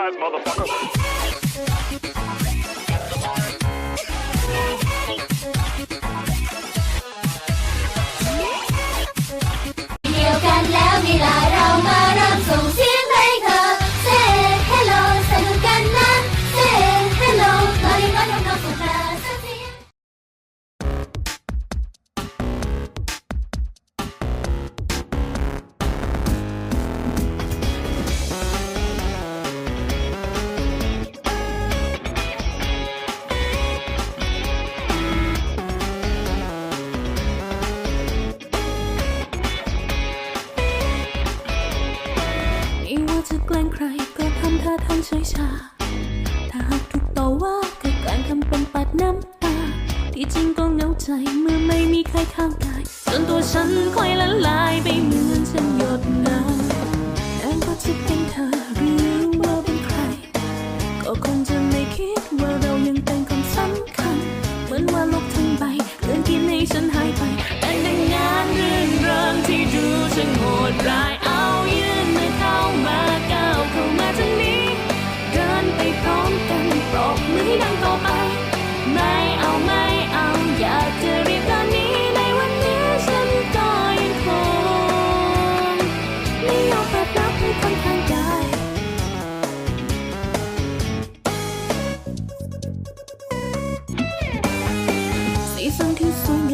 surprise, motherfucker. งใครก็ทำท่าทางเฉยชา ถ้าหากถูกต่อว่าก็แกล้งทำเป็นปัดน้ำตา ที่จริงก็เหงาใจเมื่อไม่มีใครข้างกายจนตัวฉันค่อยละลายไปเหมือนฉันหยดน้ำแต่ว่าจะเป็นเธอหรือว่าเป็นใคร ก็คงจะไม่คิดว่าเรายังเป็นคนสำคัญ เหมือนว่าโลกทั้งใบเลื่อนกินให้ฉันหายไป แต่ดังงานเรื่องราวที่ดูช่างโหดร้าย 增天所有